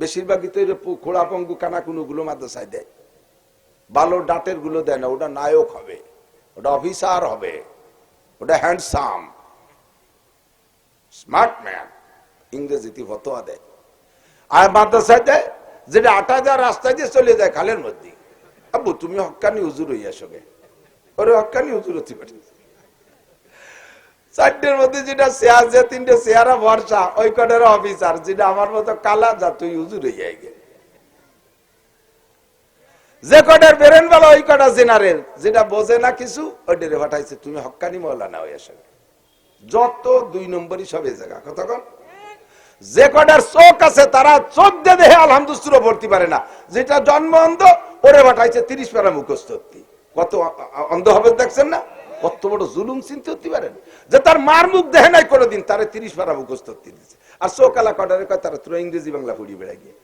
বেশিরভাগই তো খোড়া পঙ্গু কানাকুনো গুলো মাদ্রাসায় দেয়। ভালো ডাটেরগুলো দেয় না, ওটা নায়ক হবে, ওটা অফিসার হবে, ওটা হ্যান্ডসাম স্মার্ট ম্যান ইংরেজিতে ফতোয়া দেয়। আর মাদ্রাসায় দেয়, যেটা আটা দেওয়ার রাস্তায় দিয়ে চলে যায়, খালের মধ্যে আব্বু, তুমি হক্কানি হুজুর হইয়া সঙ্গে ওরে হক্কানি হুজুর হতে পারি। চারটের মধ্যে যেটা শেয়ার, যে তিনটে শেয়ারা ভরসা, ওই কটার অফিসার যেটা আমার মতো কালা যা তুই হুজুর হইয়া গে যে কটার বেরেন বেলা, ওই কটা জেনারেল, যেটা বোঝে না কিছু, ওইটারে পাঠাইছে। তুমি হক্কানি মৌলানা হইয়া সঙ্গে যত দুই নম্বরই সব জায়গা কতক্ষণ যে কটার চোখ আছে, তারা চোখ দিয়ে দেখে আলহামদুস্তুরও ভর্তি পারে না। যেটা জন্ম অন্ধ, ওরে পাঠাইছে তিরিশ পারা মুখস্থ কত অন্ধ হবে দেখছেন না? কত বড় জুলুম চিনতে হতে পারেন যে তার মার মুখ দেহে নাই কোনোদিন, তারে তিরিশ পারা মুখস্থ দিচ্ছে আর চোখালা কটারে কয়, তারা তোরা ইংরেজি বাংলা পড়িয়ে বেড়ায় গিয়ে।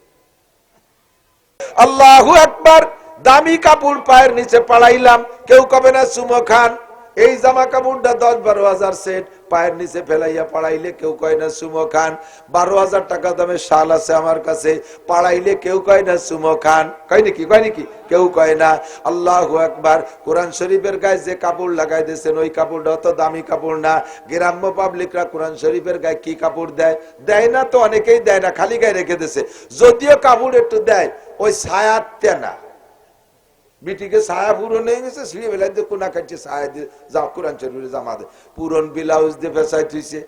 আল্লাহু একবার দামি কাপড় পায়ের নিচে পালাইলাম। কেউ কবে না সুমো খান। এই জামা কাপড়টা দশ বারো হাজার সেট, পায়ের নিচে ফেলাইয়া পাড়াইলে কেউ কয় না সুমো খান। বারো হাজার টাকা দামের শাল আছে আমার কাছে, পাড়াইলে কেউ কয় না সুমো খান। কয় নাকি কয় নাকি? কেউ কয় না। আল্লাহ একবার কোরআন শরীফের গায়ে যে কাপড় লাগাই দিয়েছেন, ওই কাপড়টা অত দামি কাপড় না। গ্রাম্য পাবলিকরা কোরআন শরীফের গায়ে কি কাপড় দেয়? দেয় না তো অনেকেই দেয় না, খালি গায়ে রেখে দিয়েছে। যদিও কাপড় একটু দেয়, ওই ছায়ার তেনা বিটিকে ছায়া পুরো নিয়ে গেছে সিঁড়ি বেলায় দিয়ে কোনা কাটছে ছায়া দিয়ে যা কোরআন শরীফে জামা দে পুরন ব্লাউজ দিয়ে ফেসাই থুইছে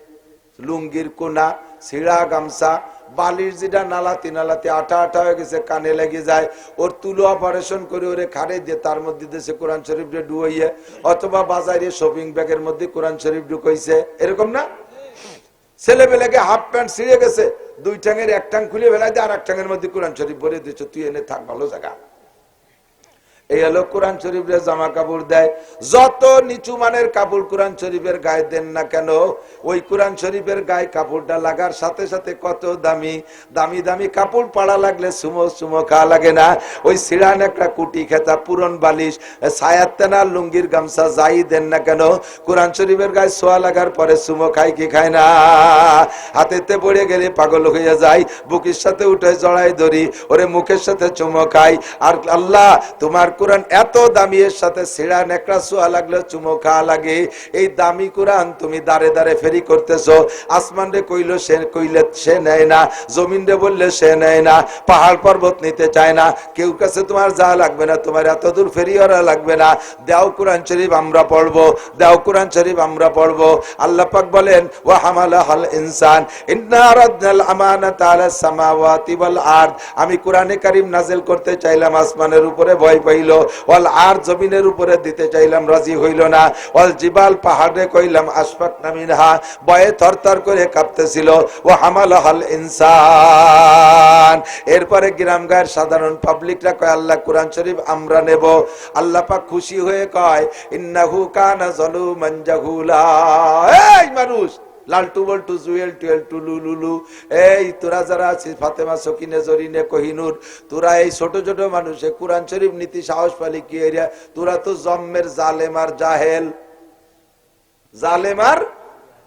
লুঙ্গির কোনা, ছিঁড়া গামছা, বালির যেটা নালাতে নালাতে আটা আটা হয়ে গেছে, কানে লেগে যায়। ওর তুলো অপারেশন করে ওরে খাড়ে দিয়ে তার মধ্যে দেশে কোরআন শরীফ ডুয়াইয়ে অথবা বাজারে শপিং ব্যাগের মধ্যে কোরআন শরীফ ঢুকাইছে। এরকম না? ছেলেবেলাকে হাফ প্যান্ট ছিঁড়ে গেছে, দুই ঠ্যাঙের এক ঠ্যাং খুলে ফেলাই দিয়ে আর এক ঠ্যাঙের মধ্যে কোরআন শরীফ ভরে দিচ্ছ তুই এনে থাক, ভালো জায়গা। এই হলো কোরআন শরীফের জামা কাপড় দেয়। যত নিচু মানের কাপড় কোরআন শরীফের গায়ে দেন না কেন, ওই কোরআন শরীফের গায়ে কাপড়টা লাগার সাথে সাথে কত দামি দামি দামি কাপড় পাড়া লাগলে সুমো সুমো খাওয়া লাগে না। ওই সিরান একটা কুটি খেতা, পুরন বালিশ সায়াত্তেনা লুঙ্গির গামছা যাই দেন না কেন, কোরআন শরীফের গায়ে সোয়া লাগার পরে সুমো খাই কি খায় না। হাতেতে পড়ে গেলে পাগল হয়ে যায়, বুকের সাথে উঠে জড়াই ধরি, ওরে মুখের সাথে চুমো খাই। আর আল্লাহ, তোমার কোরআন এত দামি, এর সাথে ছিড়া নেকড়া সোয়া লাগলে চুমো খাওয়া লাগে। এই দামি কোরআন তুমি দাঁড়ে দাঁড়ে ফেরি করতেছো। আসমান রে কইলো সে, কইলে সে নেয় না জমিন রে বললে সে নেয় না, পাহাড় পর্বত নিতে চায় না। কেউ কাছে তোমার যা লাগবে না, তোমার এত দূর ফেরিওয়ারা লাগবে না। দেও কোরআন শরীফ আমরা পড়ব, দেও কোরআন শরীফ আমরা পড়ব। আল্লাহ পাক বলেন, ওয়া হামালা হাল ইনসান, ইন্না রাদ্দাল আমানাতা আলা সামাওয়াতি ওয়াল আরদ। আমি কোরআনে কারীম নাজিল করতে চাইলাম, আসমানের উপরে ভয় পাইল। ওয়াল আর জমিনের উপরে দিতে চাইলাম, রাজি হইল না। ওয়াল জিবাল পাহাড়ে কইলাম আশফাক নামিনহা ভয়ে থরথর করে কাঁপতেছিল। ও হামাল হাল ইনসান এরপরে গ্রাম গায়ের সাধারণ পাবলিকরা কয়, আল্লাহ কোরআন শরীফ আমরা নেব। আল্লাহ পাক খুশি হয়ে কয়, ইন্নাহু কানা জালুমান জাহুলা। এই মানুষ! লালটু বল্টু, জুয়েল টুয়েল টুলু লুলু এই, তোরা যারা আছিস, ফাতেমা, সকিনে, জরিনে, কহিনুর, তোরা এই ছোট ছোট মানুষে, কোরআন শরীফ নীতি, সাহস পালি, কি এরিয়া? তোরা তো জম্মের জালেমার জাহেল। জালেমার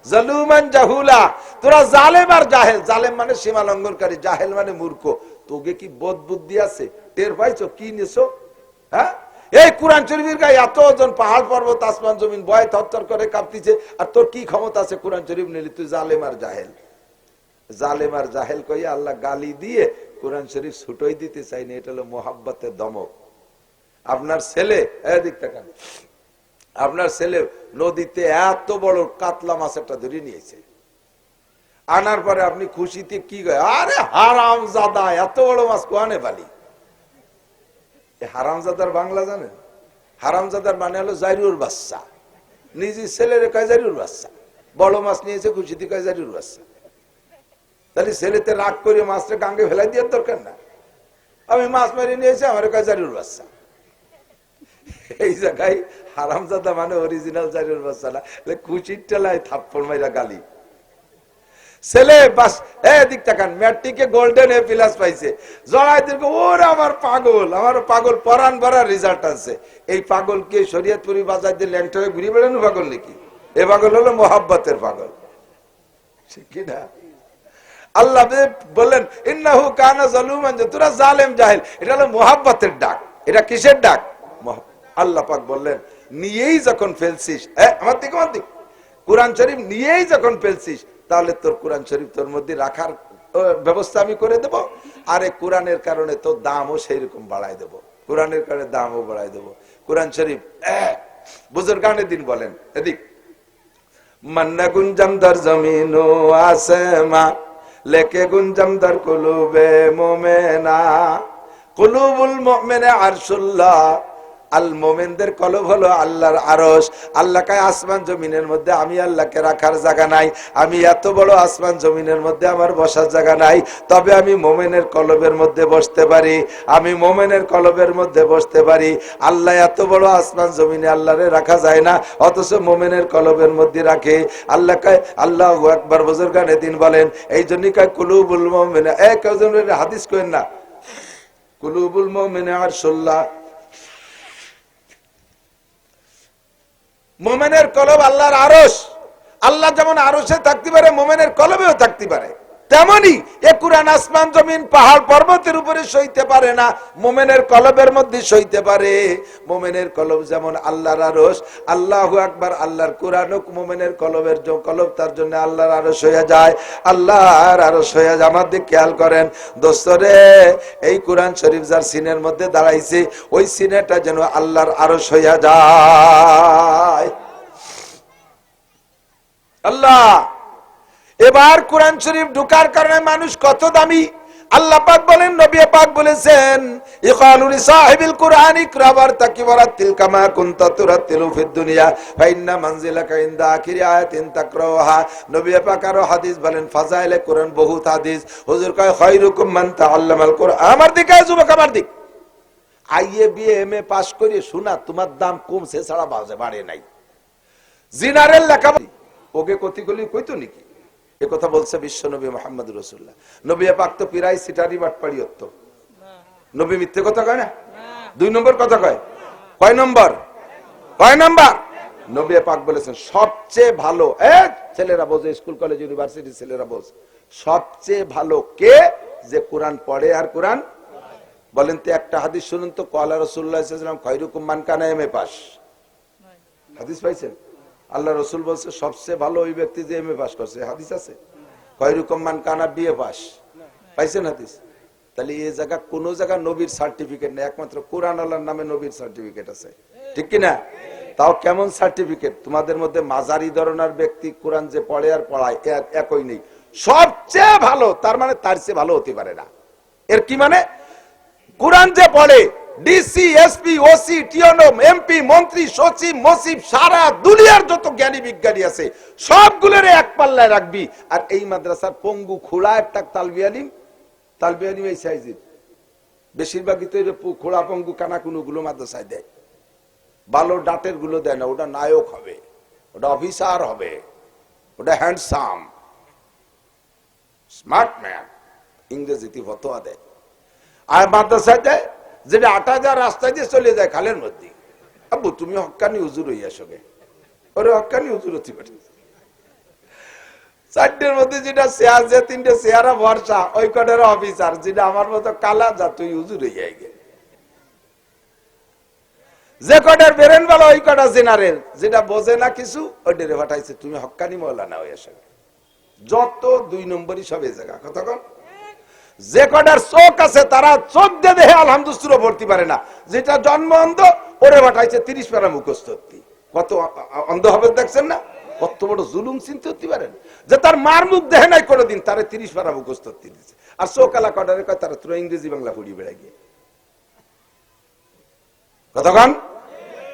জালুমান জাহুলা। তোরা জালেম আর জাহেল। জালেম মানে সীমা লঙ্ঘনকারী, জাহেল মানে মূর্খ। তোকে কি বোধ বুদ্ধি আছে? টের পাইছো? কি নিছো? হ্যাঁ? এই কোরআন শরীফের গায়ে এত ওজন পাহাড় পর্বত, আসমান জমিন ভয় থরথর করে কাঁপতিছে, আর তোর কি ক্ষমতা আছে কোরআন শরীফ নিলি? তুই জালেম আর জাহেল। জালেম আর জাহেল কই আল্লাহ গালি দিয়ে কোরআন শরীফ ছুটোই দিতে চাইনি, এটা হলো মোহাব্বতের দমক। আপনার ছেলে আপনার ছেলে নদীতে এত বড় কাতলা মাছ একটা ধরে নিয়েছে। আনার পরে আপনি খুশিতে কি কয়, আরে হারাম জাদা এত বড় মাছ কোয়ানে পালি? হারামজাদার বাংলা জানেন? হারামজাদার মানে হলো জাইরুর বাচ্চা। নিজের ছেলের কয় জাইরুর বাচ্চা? বড় মাছ নিয়েছে, খুশিতে কয় জাইরুর বাচ্চা? তাহলে ছেলেতে রাগ করে মাছটা গাঙ্গে ফেলাই দেওয়ার দরকার না। আমি মাছ মেরে নিয়েছি, আমার কয় জাইরুর বাচ্চা? এই জায়গায় হারামজাদা মানে অরিজিনাল জাইরুর বাচ্চা না। খুশির টেলায় থাপ্পড় মাইরা গালি। ছেলে, বাস এদিক তাকান, ম্যাট্রিকে গোল্ডেন এ প্লাস পাইছে। জড়াই দীর্ঘ ওরে আমার পাগল আমার পাগল পরান ভরার রেজাল্ট আছে এই পাগলকে শরীয়তপুরি বাজার দিয়ে ল্যাংটারে ঘুরে বেড়ানো পাগল নাকি? এ পাগল হলো মোহাব্বতের পাগল। আল্লাহ বললেন, ইন্নাহু কানা জালুমান তোরা জালেম, জাহেল, এটা হলো মোহাব্বতের ডাক। এটা কিসের ডাক? আল্লাহ পাক বললেন, নিয়েই যখন ফেলছিস আমার দিকে, আমার দিক। কোরআন শরীফ, নিয়েই যখন ফেলছিস তাহলে তোর কোরআন শরীফ তোর মধ্যে রাখার ব্যবস্থা আমি করে দেব। আর এই কোরআনের কারণে তোর দামও সেই রকম বাড়াই দেবো। কোরআনের কারণে দামও বাড়াই দেবো। কোরআন শরীফ বুজুর্গানের দিন বলেন, এদিক। মান্না গুঞ্জামদার জমিন আসেমা লেকে গুঞ্জামদার কুলুবে মোমেনা। কুলুবুল মোমেনে আরসুল্লাহ আল মোমেনদের কলব হলো আল্লাহর আরস আল্লাহ কায়, আসমান জমিনের মধ্যে আমি আল্লাহকে রাখার জায়গা নাই। আমি এত বড় আসমান জমিনের মধ্যে আমার বসার জায়গা নাই। তবে আমি মোমেনের কলবের মধ্যে বসতে পারি। আমি মোমেনের কলবের মধ্যে বসতে পারি। আল্লাহ এত বড় আসমান জমিনে আল্লাহরে রাখা যায় না। অথচ মোমেনের কলবের মধ্যে রাখে। আল্লাহ কায়, আল্লাহ একবার বুজুর্গানে দিন বলেন, এই জন্যই কায় কুলু কুলুবুল মোমেনে এক হাদিস করেন না? কুলুবুল মোমেনে আরশুল্লাহ মোমেনের কলব আল্লাহর আরস আল্লাহ যেমন আরসে থাকতে পারে মোমেনের কলবেও থাকতে পারে। তেমনি এ কুরআন আসমান জমিন পাহাড় পর্বতের উপরে সইতে পারে না, মোমেনের কলবের মধ্যে সইতে পারে। মোমেনের কলব যেমন আল্লাহর আরস আল্লাহ আকবার, আল্লাহর কোরআন মোমেনের কলবের জ- কলব তার জন্য আল্লাহর আরস হয়ে যায়। আল্লাহর আরস হয়ে যায়। আমার দিক খেয়াল করেন, দোস্তরে, এই কোরআন শরীফ যার সিনের মধ্যে দাঁড়াইছে, ওই সিনেটা যেন আল্লাহর আরস হইয়া যায়। আল্লাহ! এবার কোরআন শরীফ ঢুকার কারণে মানুষ কত দামি? আল্লাহ পাক বলেন, নবী পাক বলেছেন, ইকালু লিসাহিবিল কুরআন ইকরা ওয়ারতাকি ওয়ারাতিল কামা কুনতা তুরাতিলু ফিদ দুনিয়া ফাইন্না মানজিলাকা ইনদা আখিরি আয়াতিন তাকরাউহা। নবী পাক আরও হাদিস বলেন, ফাজাইলে কোরআন বহুত হাদিস। হুজুর কয়, খায়রুকুম মান তাআল্লামাল কুরআন। আমার দিকে যুবক, আমার দিক। I A, B A, M, A pass করে শোনা, তোমার দাম কমছে ছাড়া বাজে, বাড়ে নাই। জিনারের লেখা ওকে কতিগুলি কইতো নাকি? এ কথা বলছে বিশ্ব নবী মোহাম্মদ রসুল্লাহ নবী পাক তো পিরাই সিটারি বাটপাড়ি হত নবী মিথ্যে কথা কয় না? দুই নম্বর কথা কয়। কয় নম্বর? কয় নম্বর? নবী পাক বলেছেন, সবচেয়ে ভালো ছেলেরা বোঝে, স্কুল, কলেজ, ইউনিভার্সিটি ছেলেরা বোঝ, সবচেয়ে ভালো কে যে কোরআন পড়ে আর কোরআন বলেন তো একটা হাদিস শুনুন তো কলা রসুল্লাহ খৈরুকুম মান কানা এম এ পাস হাদিস পাইছেন? আল্লাহ রসুল বলছে, সবচেয়ে ভালো ওই ব্যক্তি যে এম এ পাস করছে। হাদিস আছে? কয়রকম মান কানা বিয়ে পাস পাইছেন হাদিস? তাহলে এই জায়গা, কোন জায়গা নবীর সার্টিফিকেট নেই, একমাত্র কোরআন আল্লাহর নামে নবীর সার্টিফিকেট আছে। ঠিক কিনা? তাও কেমন সার্টিফিকেট তোমাদের মধ্যে মাঝারি ধরনের ব্যক্তি কোরআন যে পড়ে আর পড়ায় একই নেই। সবচেয়ে ভালো, তার মানে তার চেয়ে ভালো হতে পারে না। এর কি মানে? কোরআন যে পড়ে ডিসি এসপি ওসি টিওনম এমপি মন্ত্রী সচিব মসিব সারা দুনিয়ার যত জ্ঞানী বিজ্ঞানী আছে, সবগুলোর এক পাল্লায় রাখবি। আর এই মাদ্রাসার পঙ্গু খোলা একটা তালবি আলিম তালবি আলিম এই সাইজের। বেশিরভাগই তো খোলা পঙ্গু কানাকুনু গুলো মাদ্রাসায় দেয়। ভালো ডাটেরগুলো দেয় না, ওটা নায়ক হবে, ওটা অফিসার হবে, ওটা হ্যান্ডসাম, স্মার্ট ম্যান, ইংরেজিতে ফতোয়া দেয়। আর মাদ্রাসায় দেয় যেটা আটা যা রাস্তায় দিয়ে চলে যায় খালের মধ্যে। আব্বু, তুমি হক্কানি হুজুর হইয়া সঙ্গে ওরে হক্কানি হুজুর হতে পারি। চারটের মধ্যে যেটা শেয়ার যে তিনটে শেয়ারা ভরসা, ওই কটার অফিসার যেটা আমার মতো কালা যা তুই হুজুর হইয়া গে যে কটার বেরেন বলো, ওই কটা জেনারেল। যেটা বোঝে না কিছু ওই ডেরে পাঠাইছে, তুমি হক্কানি মৌলানা হইয়া সঙ্গে যত দুই নম্বরই সব জায়গা। কতক্ষণ যে কটার চোখ আছে তারা চোখ দিয়ে দেখে আলহামদুস্তুরও ভর্তি পারে না। যেটা জন্ম অন্ধ ওরে পাঠাইছে তিরিশ পারা মুখস্থি কত অন্ধ হবে দেখছেন না? কত বড় জুলুম চিনতে হতে পারেন? যে তার মার মুখ দেহে নাই কোনোদিন, তারে তিরিশ পারা মুখস্থি দিচ্ছে আর চোখালা কটারে কয়, তারা ইংরেজি বাংলা পড়িয়ে বেড়াই গিয়ে। কতক্ষণ